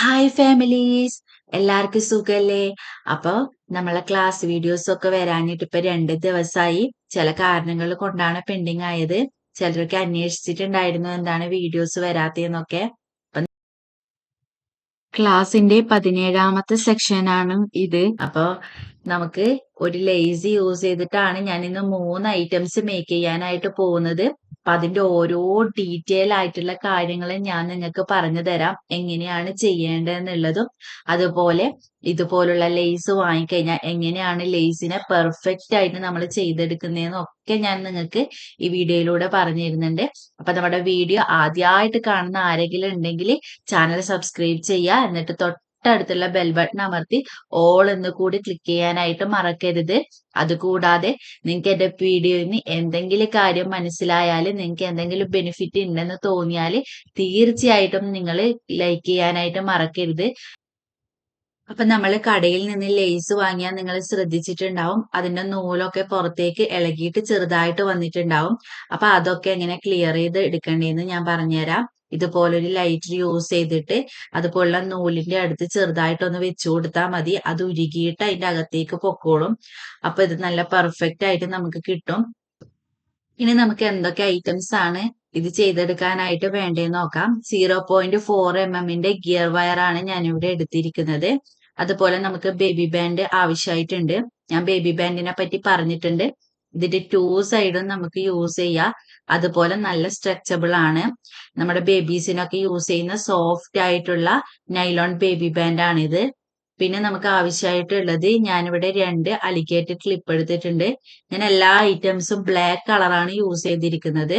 Hi families എല്ലാവർക്കും സുഖല്ലേ? അപ്പൊ നമ്മളെ ക്ലാസ് വീഡിയോസ് ഒക്കെ വരാനിട്ട് ഇപ്പൊ രണ്ട് ദിവസമായി ചില കാരണങ്ങൾ കൊണ്ടാണ് പെൻഡിങ് ആയത്. ചിലരൊക്കെ അന്വേഷിച്ചിട്ടുണ്ടായിരുന്നു എന്താണ് വീഡിയോസ് വരാത്തതെന്നൊക്കെ. ക്ലാസിന്റെ പതിനേഴാമത്തെ സെക്ഷനാണ് ഇത്. അപ്പൊ നമുക്ക് ഒരു ലേസി യൂസ് ചെയ്തിട്ടാണ് ഞാൻ ഇന്ന് മൂന്ന് ഐറ്റംസ് മേക്ക് ചെയ്യാനായിട്ട് പോകുന്നത്. അപ്പൊ അതിന്റെ ഓരോ ഡീറ്റെയിൽ ആയിട്ടുള്ള കാര്യങ്ങൾ ഞാൻ നിങ്ങൾക്ക് പറഞ്ഞു തരാം. എങ്ങനെയാണ് ചെയ്യേണ്ടതെന്നുള്ളതും അതുപോലെ ഇതുപോലുള്ള ലേസ് വാങ്ങിക്കഴിഞ്ഞാൽ എങ്ങനെയാണ് ലേസിനെ പെർഫെക്റ്റ് ആയിട്ട് നമ്മൾ ചെയ്തെടുക്കുന്നതെന്നും ഒക്കെ ഞാൻ നിങ്ങൾക്ക് ഈ വീഡിയോയിലൂടെ പറഞ്ഞു തരുന്നുണ്ട് അപ്പൊ നമ്മുടെ വീഡിയോ ആദ്യമായിട്ട് കാണുന്ന ആരെങ്കിലും ഉണ്ടെങ്കിൽ ചാനൽ സബ്സ്ക്രൈബ് ചെയ്യുക. എന്നിട്ട് തൊട്ടടുത്തുള്ള ബെൽ ബട്ടൺ അമർത്തി ഓൾ എന്ന് കൂടി ക്ലിക്ക് ചെയ്യാനായിട്ട് മറക്കരുത്. അതുകൂടാതെ നിങ്ങൾക്ക് എന്റെ വീഡിയോയിൽ നിന്ന് എന്തെങ്കിലും കാര്യം മനസ്സിലായാൽ നിങ്ങൾക്ക് എന്തെങ്കിലും ബെനിഫിറ്റ് ഉണ്ടെന്ന് തോന്നിയാൽ തീർച്ചയായിട്ടും നിങ്ങൾ ലൈക്ക് ചെയ്യാനായിട്ട് മറക്കരുത്. അപ്പൊ നമ്മൾ കടയിൽ നിന്ന് ലേസ് വാങ്ങിയാൽ നിങ്ങൾ ശ്രദ്ധിച്ചിട്ടുണ്ടാവും. അതിന്റെ നൂലൊക്കെ പുറത്തേക്ക് ഇളകിയിട്ട് ചെറുതായിട്ട് വന്നിട്ടുണ്ടാവും. അപ്പൊ അതൊക്കെ എങ്ങനെ ക്ലിയർ ചെയ്ത് എടുക്കേണ്ടതെന്ന് ഞാൻ പറഞ്ഞുതരാം. ഇതുപോലൊരു ലൈറ്റ് യൂസ് ചെയ്തിട്ട് അതുപോലുള്ള നൂലിന്റെ അടുത്ത് ചെറുതായിട്ടൊന്ന് വെച്ചു കൊടുത്താൽ മതി. അത് ഉരുകിയിട്ട് അതിന്റെ അകത്തേക്ക് പൊക്കോളും. അപ്പൊ ഇത് നല്ല പെർഫെക്റ്റ് ആയിട്ട് നമുക്ക് കിട്ടും. ഇനി നമുക്ക് എന്തൊക്കെ ഐറ്റംസ് ആണ് ഇത് ചെയ്തെടുക്കാനായിട്ട് വേണ്ടേന്ന് നോക്കാം. സീറോ പോയിന്റ് ഫോർ എം എമ്മിന്റെ ഗിയർ വയർ ആണ് ഞാനിവിടെ എടുത്തിരിക്കുന്നത്. അതുപോലെ നമുക്ക് ബേബി ബാൻഡ് ആവശ്യമായിട്ടുണ്ട് ഞാൻ ബേബി ബാൻഡിനെ പറ്റി പറഞ്ഞിട്ടുണ്ട്. ഇതിന്റെ ടു സൈഡും നമുക്ക് യൂസ് ചെയ്യാം. അതുപോലെ നല്ല സ്ട്രെച്ചബിൾ ആണ്. നമ്മുടെ ബേബീസിനൊക്കെ യൂസ് ചെയ്യുന്ന സോഫ്റ്റ് ആയിട്ടുള്ള നൈലോൺ ബേബി ബാൻഡ് ആണിത്. പിന്നെ നമുക്ക് ആവശ്യമായിട്ടുള്ളത് ഞാനിവിടെ രണ്ട് അലിക്കേറ്റ് ക്ലിപ്പ് എടുത്തിട്ടുണ്ട്. ഞാൻ എല്ലാ ഐറ്റംസും ബ്ലാക്ക് കളറാണ് യൂസ് ചെയ്തിരിക്കുന്നത്.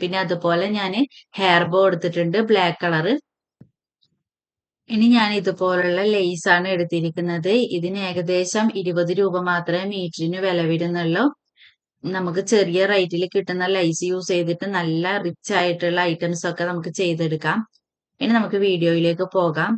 പിന്നെ അതുപോലെ ഞാൻ ഹെയർ ബോ എടുത്തിട്ടുണ്ട് ബ്ലാക്ക് കളറ് ഇനി ഞാൻ ഇതുപോലുള്ള ലേസ് ആണ് എടുത്തിരിക്കുന്നത്. ഇതിന് ഏകദേശം ഇരുപത് രൂപ മാത്രമേ മീറ്ററിന് വില വരുന്നുള്ളൂ നമുക്ക് ചെറിയ റേറ്റിൽ കിട്ടുന്ന ലൈസ് യൂസ് ചെയ്തിട്ട് നല്ല റിച്ച് ആയിട്ടുള്ള ഐറ്റംസ് ഒക്കെ നമുക്ക് ചെയ്തെടുക്കാം. ഇനി നമുക്ക് വീഡിയോയിലേക്ക് പോകാം.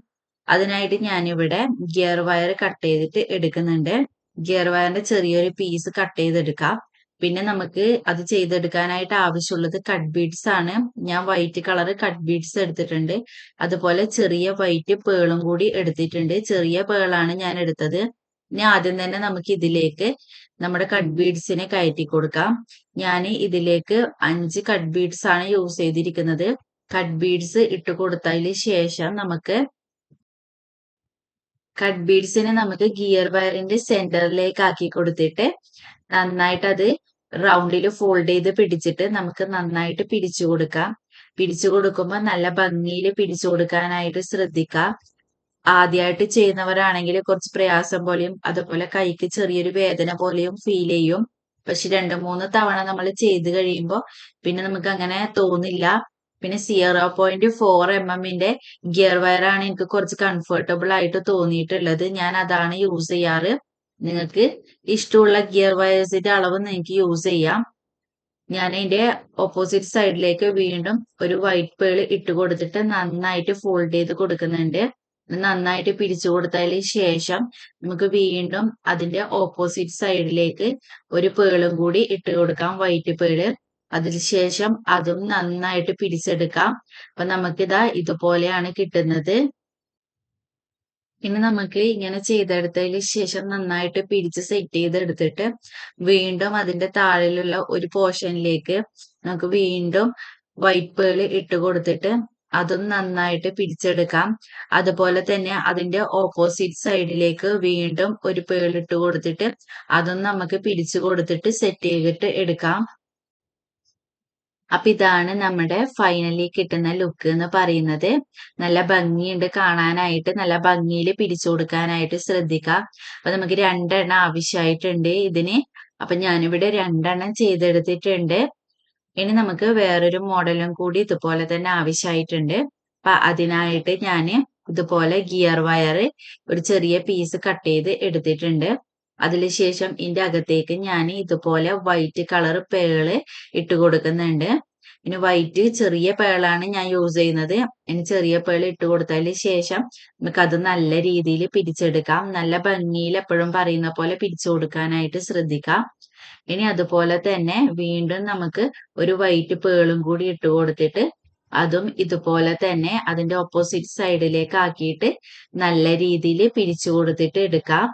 അതിനായിട്ട് ഞാനിവിടെ ഗിയർ വയർ കട്ട് ചെയ്തിട്ട് എടുക്കുന്നുണ്ട്. ഗിയർ വയറിന്റെ ചെറിയൊരു പീസ് കട്ട് ചെയ്തെടുക്കാം. പിന്നെ നമുക്ക് അത് ചെയ്തെടുക്കാനായിട്ട് ആവശ്യമുള്ളത് കട്ട് ബീഡ്സ് ആണ്. ഞാൻ വൈറ്റ് കളർ കട്ട് ബീഡ്സ് എടുത്തിട്ടുണ്ട്. അതുപോലെ ചെറിയ വൈറ്റ് പേളും കൂടി എടുത്തിട്ടുണ്ട്. ചെറിയ പേളാണ് ഞാൻ എടുത്തത്. ഇനി ആദ്യം തന്നെ നമുക്ക് ഇതിലേക്ക് നമ്മുടെ കട്ട് ബീഡ്സിനെ കയറ്റി കൊടുക്കാം. ഞാൻ ഇതിലേക്ക് അഞ്ച് കട്ട് ബീഡ്സ് ആണ് യൂസ് ചെയ്തിരിക്കുന്നത്. കട്ട് ബീഡ്സ് ഇട്ട് കൊടുത്തതിന് ശേഷം നമുക്ക് കട്ട് ബീഡ്സിനെ നമുക്ക് ഗിയർ വയറിന്റെ സെന്ററിലേക്ക് ആക്കി കൊടുത്തിട്ട് നന്നായിട്ട് അത് റൗണ്ടിൽ ഫോൾഡ് ചെയ്ത് പിടിച്ചിട്ട് നമുക്ക് നന്നായിട്ട് പിടിച്ചു കൊടുക്കാം. പിടിച്ചു കൊടുക്കുമ്പോൾ നല്ല ഭംഗിയിൽ പിടിച്ചു കൊടുക്കാനായിട്ട് ശ്രദ്ധിക്കാം. ആദ്യമായിട്ട് ചെയ്യുന്നവരാണെങ്കിൽ കുറച്ച് പ്രയാസം പോലെയും അതുപോലെ കൈക്ക് ചെറിയൊരു വേദന പോലെയും ഫീൽ ചെയ്യും. പക്ഷെ രണ്ട് മൂന്ന് തവണ നമ്മൾ ചെയ്ത് കഴിയുമ്പോൾ പിന്നെ നമുക്ക് അങ്ങനെ തോന്നില്ല. പിന്നെ സീറോ പോയിന്റ് ഫോർ എം എമ്മിന്റെ ഗിയർ വയറാണ് എനിക്ക് കുറച്ച് കംഫർട്ടബിൾ ആയിട്ട് തോന്നിയിട്ടുള്ളത്. ഞാൻ അതാണ് യൂസ് ചെയ്യാറ്. നിങ്ങൾക്ക് ഇഷ്ടമുള്ള ഗിയർ വയേഴ്സിന്റെ അളവ് നിങ്ങൾക്ക് യൂസ് ചെയ്യാം. ഞാൻ അതിന്റെ ഓപ്പോസിറ്റ് സൈഡിലേക്ക് വീണ്ടും ഒരു വൈറ്റ് പേൾ ഇട്ട് കൊടുത്തിട്ട് നന്നായിട്ട് ഫോൾഡ് ചെയ്ത് കൊടുക്കുന്നുണ്ട്. നന്നായിട്ട് പിരിച്ചു കൊടുത്തതിന് ശേഷം നമുക്ക് വീണ്ടും അതിന്റെ ഓപ്പോസിറ്റ് സൈഡിലേക്ക് ഒരു പേളും കൂടി ഇട്ട് കൊടുക്കാം വൈറ്റ് പേൾ അതിനുശേഷം അതും നന്നായിട്ട് പിരിച്ചെടുക്കാം അപ്പൊ നമുക്കിതാ ഇതുപോലെയാണ് കിട്ടുന്നത്. പിന്നെ നമുക്ക് ഇങ്ങനെ ചെയ്തെടുത്തതിന് ശേഷം നന്നായിട്ട് പിരിച്ച് സെറ്റ് ചെയ്തെടുത്തിട്ട് വീണ്ടും അതിന്റെ താഴെയുള്ള ഒരു പോർഷനിലേക്ക് നമുക്ക് വീണ്ടും വൈറ്റ് ഇട്ട് കൊടുത്തിട്ട് അതും നന്നായിട്ട് പിരിച്ചെടുക്കാം. അതുപോലെ തന്നെ അതിന്റെ ഓപ്പോസിറ്റ് സൈഡിലേക്ക് വീണ്ടും ഒരു പേളിട്ട് കൊടുത്തിട്ട് അതും നമുക്ക് പിരിച്ചു കൊടുത്തിട്ട് സെറ്റ് ചെയ്തിട്ട് എടുക്കാം. അപ്പൊ ഇതാണ് നമ്മുടെ ഫൈനലി കിട്ടുന്ന ലുക്ക് എന്ന് പറയുന്നത്. നല്ല ഭംഗിയുണ്ട് കാണാനായിട്ട് നല്ല ഭംഗിയിൽ പിടിച്ചു കൊടുക്കാനായിട്ട് ശ്രദ്ധിക്കാം. അപ്പൊ നമുക്ക് രണ്ടെണ്ണം ആവശ്യമായിട്ടുണ്ട് ഇതിന്. അപ്പൊ ഞാനിവിടെ രണ്ടെണ്ണം ചെയ്തെടുത്തിട്ടുണ്ട്. ഇനി നമുക്ക് വേറൊരു മോഡലും കൂടി ഇതുപോലെ തന്നെ ആവശ്യമായിട്ടുണ്ട്. അപ്പൊ അതിനായിട്ട് ഞാൻ ഇതുപോലെ ഗിയർ വയർ ഒരു ചെറിയ പീസ് കട്ട് ചെയ്ത് എടുത്തിട്ടുണ്ട്. അതിനുശേഷം ഇതിന്റെ അകത്തേക്ക് ഞാൻ ഇതുപോലെ വൈറ്റ് കളർ പേൾ ഇട്ട് കൊടുക്കുന്നുണ്ട്. ഇനി വൈറ്റ് ചെറിയ പേളാണ് ഞാൻ യൂസ് ചെയ്യുന്നത്. ഇനി ചെറിയ പേൾ ഇട്ട് കൊടുത്തതിന് ശേഷം നമുക്ക് അത് നല്ല രീതിയിൽ പിരിച്ചെടുക്കാം. നല്ല ഭംഗിയിൽ എപ്പോഴും പറയുന്ന പോലെ പിരിച്ചു കൊടുക്കാനായിട്ട് ശ്രദ്ധിക്കാം. ഇനി അതുപോലെ തന്നെ വീണ്ടും നമുക്ക് ഒരു വൈറ്റ് പേളും കൂടി ഇട്ട് കൊടുത്തിട്ട് അതും ഇതുപോലെ തന്നെ അതിന്റെ ഓപ്പോസിറ്റ് സൈഡിലേക്ക് ആക്കിയിട്ട് നല്ല രീതിയിൽ പിരിച്ചു കൊടുത്തിട്ട് എടുക്കാം.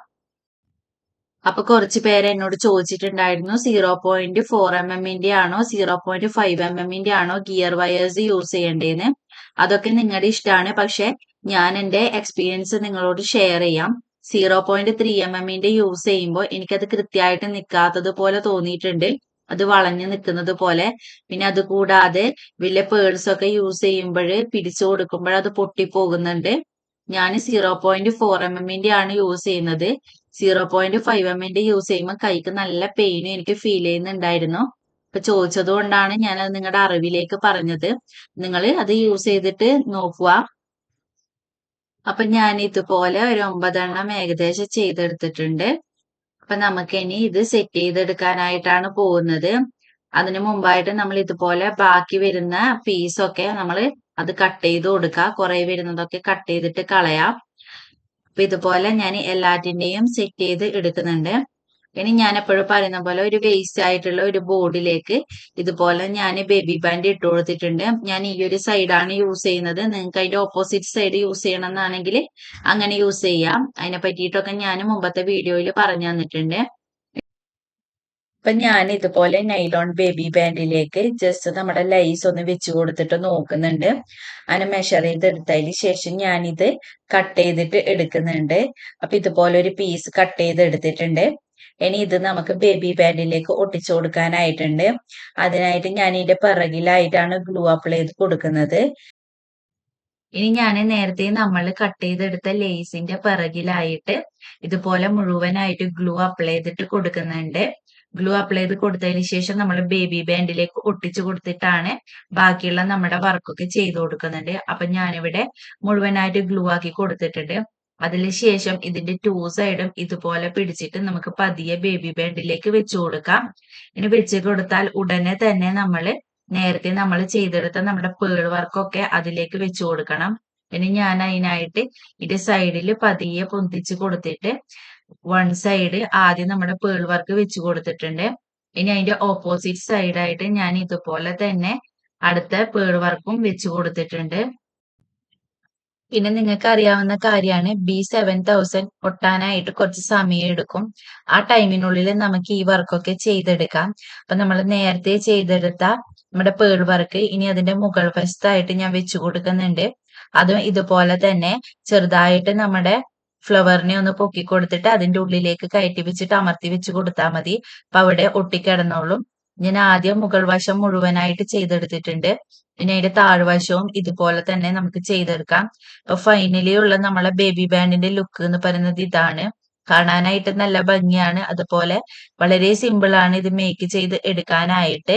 അപ്പൊ കുറച്ച് പേര് എന്നോട് ചോദിച്ചിട്ടുണ്ടായിരുന്നു സീറോ പോയിന്റ് ഫോർ എം എമ്മിന്റെ ആണോ സീറോ പോയിന്റ് ഫൈവ് എം എമ്മിന്റെ ആണോ ഗിയർ വയേഴ്സ് യൂസ് ചെയ്യേണ്ടതെന്ന് അതൊക്കെ നിങ്ങളുടെ ഇഷ്ടമാണ് പക്ഷെ ഞാൻ എന്റെ എക്സ്പീരിയൻസ് നിങ്ങളോട് ഷെയർ ചെയ്യാം. സീറോ പോയിന്റ് ത്രീ എം എമ്മിന്റെ യൂസ് ചെയ്യുമ്പോൾ എനിക്കത് കൃത്യമായിട്ട് നിൽക്കാത്തത് പോലെ തോന്നിയിട്ടുണ്ട്. അത് വളഞ്ഞു നിൽക്കുന്നത് പോലെ. പിന്നെ അത് കൂടാതെ വലിയ പേഴ്സ് ഒക്കെ യൂസ് ചെയ്യുമ്പോൾ പിടിച്ചു കൊടുക്കുമ്പോൾ അത് പൊട്ടിപ്പോകുന്നുണ്ട്. ഞാൻ സീറോ പോയിന്റ് ഫോർ എം എമ്മിന്റെ ആണ് യൂസ് ചെയ്യുന്നത്. സീറോ പോയിന്റ് ഫൈവ് എമ്മിന്റെ യൂസ് ചെയ്യുമ്പോൾ കൈക്ക് നല്ല പെയിനും എനിക്ക് ഫീൽ ചെയ്യുന്നുണ്ടായിരുന്നു. അപ്പൊ ചോദിച്ചത് കൊണ്ടാണ് ഞാൻ അത് നിങ്ങളുടെ അറിവിലേക്ക് പറഞ്ഞത്. നിങ്ങൾ അത് യൂസ് ചെയ്തിട്ട് നോക്കുക. അപ്പൊ ഞാൻ ഇതുപോലെ ഒരു ഒമ്പതെണ്ണം ഏകദേശം ചെയ്തെടുത്തിട്ടുണ്ട്. അപ്പൊ നമുക്ക് ഇനി ഇത് സെറ്റ് ചെയ്തെടുക്കാനായിട്ടാണ് പോകുന്നത്. അതിനു മുമ്പായിട്ട് നമ്മൾ ഇതുപോലെ ബാക്കി വരുന്ന പീസൊക്കെ നമ്മൾ അത് കട്ട് ചെയ്ത് കൊടുക്കുക. കുറെ വരുന്നതൊക്കെ കട്ട് ചെയ്തിട്ട് കളയാം. അപ്പൊ ഇതുപോലെ ഞാൻ എല്ലാറ്റിന്റെയും സെറ്റ് ചെയ്ത് എടുക്കുന്നുണ്ട്. ഇനി ഞാൻ എപ്പോഴും പറയുന്ന പോലെ ഒരു വേസ്റ്റ് ആയിട്ടുള്ള ഒരു ബോർഡിലേക്ക് ഇതുപോലെ ഞാൻ ബേബി ബാൻഡ് ഇട്ട് കൊടുത്തിട്ടുണ്ട്. ഞാൻ ഈ ഒരു സൈഡാണ് യൂസ് ചെയ്യുന്നത്. നിങ്ങൾക്ക് അതിന്റെ ഓപ്പോസിറ്റ് സൈഡ് യൂസ് ചെയ്യണം എന്നാണെങ്കിൽ അങ്ങനെ യൂസ് ചെയ്യാം. അതിനെ പറ്റിയിട്ടൊക്കെ ഞാൻ മുമ്പത്തെ വീഡിയോയിൽ പറഞ്ഞു തന്നിട്ടുണ്ട്. അപ്പൊ ഞാൻ ഇതുപോലെ നൈലോൺ ബേബി ബാൻഡിലേക്ക് ജസ്റ്റ് നമ്മുടെ ലൈസ് ഒന്ന് വെച്ച് കൊടുത്തിട്ട് നോക്കുന്നുണ്ട്. അതിനെ മെഷർ ചെയ്ത് എടുത്തതിന് ശേഷം ഞാനിത് കട്ട് ചെയ്തിട്ട് എടുക്കുന്നുണ്ട്. അപ്പൊ ഇതുപോലെ ഒരു പീസ് കട്ട് ചെയ്ത് എടുത്തിട്ടുണ്ട് ഇനി ഇത് നമുക്ക് ബേബി ബാൻഡിലേക്ക് ഒട്ടിച്ചു കൊടുക്കാനായിട്ടുണ്ട്. അതിനായിട്ട് ഞാൻ ഇതിന്റെ പിറകിലായിട്ടാണ് ഗ്ലൂ അപ്ലൈ ചെയ്ത് കൊടുക്കുന്നത്. ഇനി ഞാൻ നേരത്തെ നമ്മൾ കട്ട് ചെയ്തെടുത്ത ലേസിന്റെ പിറകിലായിട്ട് ഇതുപോലെ മുഴുവനായിട്ട് ഗ്ലൂ അപ്ലൈ ചെയ്തിട്ട് കൊടുക്കുന്നുണ്ട്. ഗ്ലൂ അപ്ലൈ ചെയ്ത് കൊടുത്തതിന് ശേഷം നമ്മൾ ബേബി ബാൻഡിലേക്ക് ഒട്ടിച്ചു കൊടുത്തിട്ടാണ് ബാക്കിയുള്ള നമ്മുടെ വർക്കൊക്കെ ചെയ്ത് കൊടുക്കുന്നുണ്ട് അപ്പൊ ഞാനിവിടെ മുഴുവനായിട്ട് ഗ്ലൂ ആക്കി കൊടുത്തിട്ടുണ്ട്. അതിന് ശേഷം ഇതിന്റെ ടൂ സൈഡും ഇതുപോലെ പിടിച്ചിട്ട് നമുക്ക് പതിയെ ബേബി ബാൻഡിലേക്ക് വെച്ചു കൊടുക്കാം. ഇനി വെച്ച് കൊടുത്താൽ ഉടനെ തന്നെ നമ്മൾ നേരത്തെ നമ്മൾ ചെയ്തെടുത്ത നമ്മുടെ പേൾ വർക്കൊക്കെ അതിലേക്ക് വെച്ചു കൊടുക്കണം. ഇനി ഞാൻ അതിനായിട്ട് ഇതിന്റെ സൈഡിൽ പതിയെ പൊന്തിച്ച് കൊടുത്തിട്ട് വൺ സൈഡ് ആദ്യം നമ്മുടെ പേൾ വർക്ക് വെച്ച് കൊടുത്തിട്ടുണ്ട്. ഇനി അതിന്റെ ഓപ്പോസിറ്റ് സൈഡായിട്ട് ഞാൻ ഇതുപോലെ തന്നെ അടുത്ത പേൾ വർക്കും വെച്ച് കൊടുത്തിട്ടുണ്ട്. പിന്നെ നിങ്ങൾക്ക് അറിയാവുന്ന കാര്യമാണ് ബി സെവൻ തൗസൻഡ് ഒട്ടാനായിട്ട് കുറച്ച് സമയം എടുക്കും. ആ ടൈമിനുള്ളിൽ നമുക്ക് ഈ വർക്കൊക്കെ ചെയ്തെടുക്കാം. അപ്പൊ നമ്മൾ നേരത്തെ ചെയ്തെടുത്ത നമ്മുടെ പേൾ വർക്ക് ഇനി അതിന്റെ മുകൾ വശത്തായിട്ട് ഞാൻ വെച്ചു കൊടുക്കുന്നുണ്ട്. അതും ഇതുപോലെ തന്നെ ചെറുതായിട്ട് നമ്മുടെ ഫ്ലവറിനെ ഒന്ന് പൊക്കി കൊടുത്തിട്ട് അതിന്റെ ഉള്ളിലേക്ക് കയറ്റി വെച്ചിട്ട് അമർത്തി വെച്ച് കൊടുത്താൽ മതി. അപ്പൊ അവിടെ ഒട്ടിക്കിടന്നോളും. ഞാൻ ആദ്യം മുകൾ വശം മുഴുവനായിട്ട് ചെയ്തെടുത്തിട്ടുണ്ട്. പിന്നെ അതിന്റെ താഴ്വശവും ഇതുപോലെ തന്നെ നമുക്ക് ചെയ്തെടുക്കാം. അപ്പൊ ഫൈനലി ഉള്ള നമ്മളെ ബേബി ബാൻഡിന്റെ ലുക്ക് എന്ന് പറയുന്നത് ഇതാണ്. കാണാനായിട്ട് നല്ല ഭംഗിയാണ്. അതുപോലെ വളരെ സിമ്പിൾ ആണ് ഇത് മേക്ക് ചെയ്ത് എടുക്കാനായിട്ട്.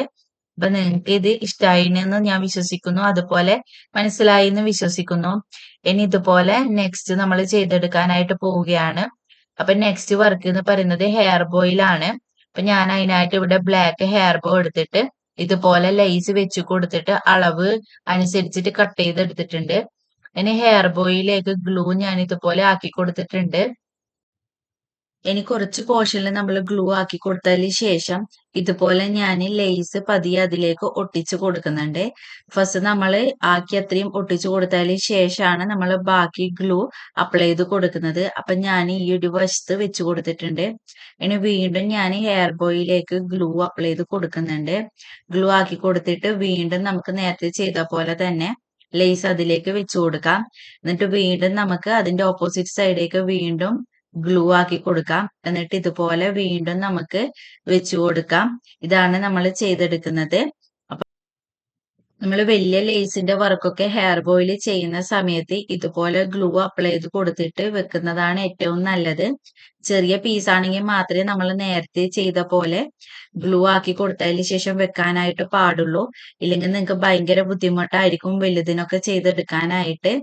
അപ്പൊ നിങ്ങൾക്ക് ഇത് ഇഷ്ടമായി എന്ന് ഞാൻ വിശ്വസിക്കുന്നു. അതുപോലെ മനസ്സിലായി എന്ന് വിശ്വസിക്കുന്നു. ഇനി ഇതുപോലെ നെക്സ്റ്റ് നമ്മൾ ചെയ്തെടുക്കാനായിട്ട് പോവുകയാണ്. അപ്പൊ നെക്സ്റ്റ് വർക്ക് എന്ന് പറയുന്നത് ഹെയർ ബോയിലാണ് അപ്പൊ ഞാൻ അതിനായിട്ട് ഇവിടെ ബ്ലാക്ക് ഹെയർ ബോ എടുത്തിട്ട് ഇതുപോലെ ലൈസ് വെച്ച് കൊടുത്തിട്ട് അളവ് അനുസരിച്ചിട്ട് കട്ട് ചെയ്തെടുത്തിട്ടുണ്ട്. ഇനി ഹെയർ ബോയിലേക്ക് ഗ്ലൂ ഞാൻ ഇതുപോലെ ആക്കി കൊടുത്തിട്ടുണ്ട്. ഇനി കുറച്ച് പോർഷനിൽ നമ്മൾ ഗ്ലൂ ആക്കി കൊടുത്തതിന് ശേഷം ഇതുപോലെ ഞാൻ ലേസ് പതിയെ അതിലേക്ക് ഒട്ടിച്ചു കൊടുക്കുന്നുണ്ട്. ഫസ്റ്റ് നമ്മൾ ആക്കി അത്രയും ഒട്ടിച്ചു കൊടുത്തതിന് ശേഷമാണ് നമ്മൾ ബാക്കി ഗ്ലൂ അപ്ലൈ ചെയ്ത് കൊടുക്കുന്നത്. അപ്പൊ ഞാൻ ഈ ഒരു വശത്ത് വെച്ച് കൊടുത്തിട്ടുണ്ട്. ഇനി വീണ്ടും ഞാൻ ഹെയർ ബോയിലേക്ക് ഗ്ലൂ അപ്ലൈ ചെയ്ത് കൊടുക്കുന്നുണ്ട്. ഗ്ലൂ ആക്കി കൊടുത്തിട്ട് വീണ്ടും നമുക്ക് നേരത്തെ ചെയ്ത പോലെ തന്നെ ലേസ് അതിലേക്ക് വെച്ചു കൊടുക്കാം. എന്നിട്ട് വീണ്ടും നമുക്ക് അതിന്റെ ഓപ്പോസിറ്റ് സൈഡിലേക്ക് വീണ്ടും ഗ്ലൂ ആക്കി കൊടുക്കാം. എന്നിട്ട് ഇതുപോലെ വീണ്ടും നമുക്ക് വെച്ചു കൊടുക്കാം. ഇതാണ് നമ്മൾ ചെയ്തെടുക്കുന്നത്. നമ്മൾ വലിയ ലേസിന്റെ വർക്കൊക്കെ ഹെയർ ബോയിൽ ചെയ്യുന്ന സമയത്ത് ഇതുപോലെ ഗ്ലൂ അപ്ലൈ ചെയ്ത് കൊടുത്തിട്ട് വെക്കുന്നതാണ് ഏറ്റവും നല്ലത്. ചെറിയ പീസ് ആണെങ്കിൽ മാത്രമേ നമ്മൾ നേരത്തെ ചെയ്ത പോലെ ഗ്ലൂ ആക്കി കൊടുത്തതിന് ശേഷം വെക്കാനായിട്ട് പാടുള്ളൂ. ഇല്ലെങ്കിൽ നിങ്ങൾക്ക് ഭയങ്കര ബുദ്ധിമുട്ടായിരിക്കും വലുതിനൊക്കെ ചെയ്തെടുക്കാനായിട്ട്.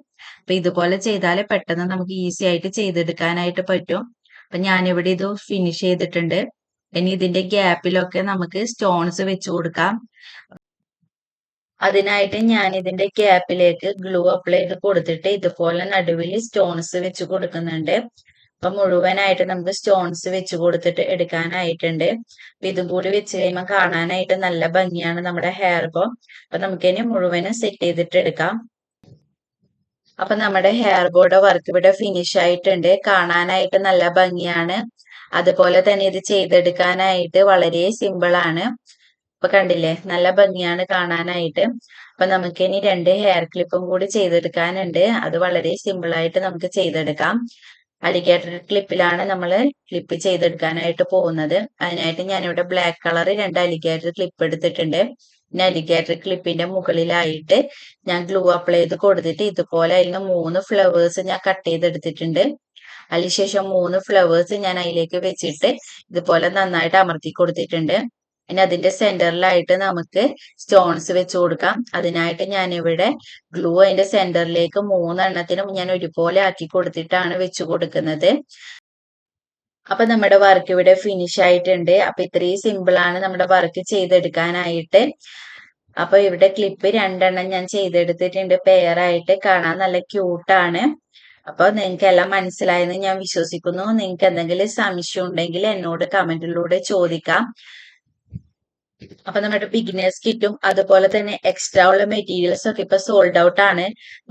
അപ്പൊ ഇതുപോലെ ചെയ്താൽ പെട്ടെന്ന് നമുക്ക് ഈസി ആയിട്ട് ചെയ്തെടുക്കാനായിട്ട് പറ്റും. അപ്പൊ ഞാനിവിടെ ഇത് ഫിനിഷ് ചെയ്തിട്ടുണ്ട്. ഇനി ഇതിന്റെ ഗ്യാപ്പിലൊക്കെ നമുക്ക് സ്റ്റോൺസ് വെച്ചു കൊടുക്കാം. അതിനായിട്ട് ഞാൻ ഇതിന്റെ ക്യാപ്പിലേക്ക് ഗ്ലൂ അപ്ലൈ ചെയ്ത് കൊടുത്തിട്ട് ഇതുപോലെ നടുവിൽ സ്റ്റോൺസ് വെച്ച് കൊടുക്കുന്നുണ്ട്. അപ്പൊ മുഴുവനായിട്ട് നമുക്ക് സ്റ്റോൺസ് വെച്ച് കൊടുത്തിട്ട് എടുക്കാനായിട്ടുണ്ട്. അപ്പൊ ഇതും കൂടി വെച്ച് കഴിയുമ്പോൾ കാണാനായിട്ട് നല്ല ഭംഗിയാണ് നമ്മുടെ ഹെയർ ബോ അപ്പൊ നമുക്കിനി മുഴുവനും സെറ്റ് ചെയ്തിട്ട് എടുക്കാം. അപ്പൊ നമ്മുടെ ഹെയർ ബോയുടെ വർക്ക് ഇവിടെ ഫിനിഷ് ആയിട്ടുണ്ട്. കാണാനായിട്ട് നല്ല ഭംഗിയാണ്. അതുപോലെ തന്നെ ഇത് ചെയ്തെടുക്കാനായിട്ട് വളരെ സിമ്പിൾ ആണ്. ഇപ്പൊ കണ്ടില്ലേ? നല്ല ഭംഗിയാണ് കാണാനായിട്ട്. അപ്പൊ നമുക്ക് ഇനി രണ്ട് ഹെയർ ക്ലിപ്പും കൂടി ചെയ്തെടുക്കാനുണ്ട്. അത് വളരെ സിമ്പിൾ ആയിട്ട് നമുക്ക് ചെയ്തെടുക്കാം. അലിഗേറ്റർ ക്ലിപ്പിലാണ് നമ്മൾ ക്ലിപ്പ് ചെയ്തെടുക്കാനായിട്ട് പോകുന്നത്. അതിനായിട്ട് ഞാനിവിടെ ബ്ലാക്ക് കളർ രണ്ട് അലിഗേറ്റർ ക്ലിപ്പ് എടുത്തിട്ടുണ്ട്. പിന്നെ അലിഗേറ്റർ ക്ലിപ്പിന്റെ മുകളിലായിട്ട് ഞാൻ ഗ്ലൂ അപ്ലൈ ചെയ്ത് കൊടുത്തിട്ട് ഇതുപോലെ അതിൽ മൂന്ന് ഫ്ലവേഴ്സ് ഞാൻ കട്ട് ചെയ്തെടുത്തിട്ടുണ്ട്. അതിനുശേഷം മൂന്ന് ഫ്ലവേഴ്സ് ഞാൻ അതിലേക്ക് വെച്ചിട്ട് ഇതുപോലെ നന്നായിട്ട് അമർത്തി കൊടുത്തിട്ടുണ്ട്. ഇനി അതിന്റെ സെന്ററിലായിട്ട് നമുക്ക് സ്റ്റോൺസ് വെച്ച് കൊടുക്കാം. അതിനായിട്ട് ഞാൻ ഇവിടെ ഗ്ലൂ അതിന്റെ സെന്ററിലേക്ക് മൂന്നെണ്ണത്തിനും ഞാൻ ഒരുപോലെ ആക്കി കൊടുത്തിട്ടാണ് വെച്ച് കൊടുക്കുന്നത്. അപ്പൊ നമ്മുടെ വർക്ക് ഇവിടെ ഫിനിഷ് ആയിട്ടുണ്ട്. അപ്പൊ ഇത്രയും സിമ്പിൾ ആണ് നമ്മുടെ വർക്ക് ചെയ്തെടുക്കാനായിട്ട്. അപ്പൊ ഇവിടെ ക്ലിപ്പ് രണ്ടെണ്ണം ഞാൻ ചെയ്തെടുത്തിട്ടുണ്ട്. പെയർ ആയിട്ട് കാണാൻ നല്ല ക്യൂട്ടാണ് അപ്പൊ നിങ്ങൾക്ക് എല്ലാം മനസ്സിലായെന്ന് ഞാൻ വിശ്വസിക്കുന്നു. നിങ്ങൾക്ക് എന്തെങ്കിലും സംശയം ഉണ്ടെങ്കിൽ എന്നോട് കമന്റിലൂടെ ചോദിക്കാം. അപ്പൊ നമ്മുടെ ബിഗിനേഴ്സ് കിറ്റും അതുപോലെ തന്നെ എക്സ്ട്രാ ഉള്ള മെറ്റീരിയൽസ് ഒക്കെ ഇപ്പൊ സോൾഡ് ഔട്ട് ആണ്.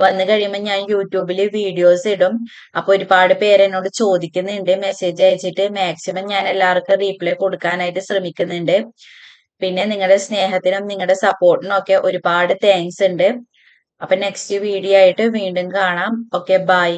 വന്നു കഴിയുമ്പോൾ ഞാൻ യൂട്യൂബിൽ വീഡിയോസ് ഇടും. അപ്പൊ ഒരുപാട് പേര് എന്നോട് ചോദിക്കുന്നുണ്ട്. മെസ്സേജ് അയച്ചിട്ട് മാക്സിമം ഞാൻ എല്ലാവർക്കും റീപ്ലൈ കൊടുക്കാനായിട്ട് ശ്രമിക്കുന്നുണ്ട്. പിന്നെ നിങ്ങളുടെ സ്നേഹത്തിനും നിങ്ങളുടെ സപ്പോർട്ടിനും ഒക്കെ ഒരുപാട് താങ്ക്സ് ഉണ്ട്. അപ്പൊ നെക്സ്റ്റ് വീഡിയോ ആയിട്ട് വീണ്ടും കാണാം. Okay bye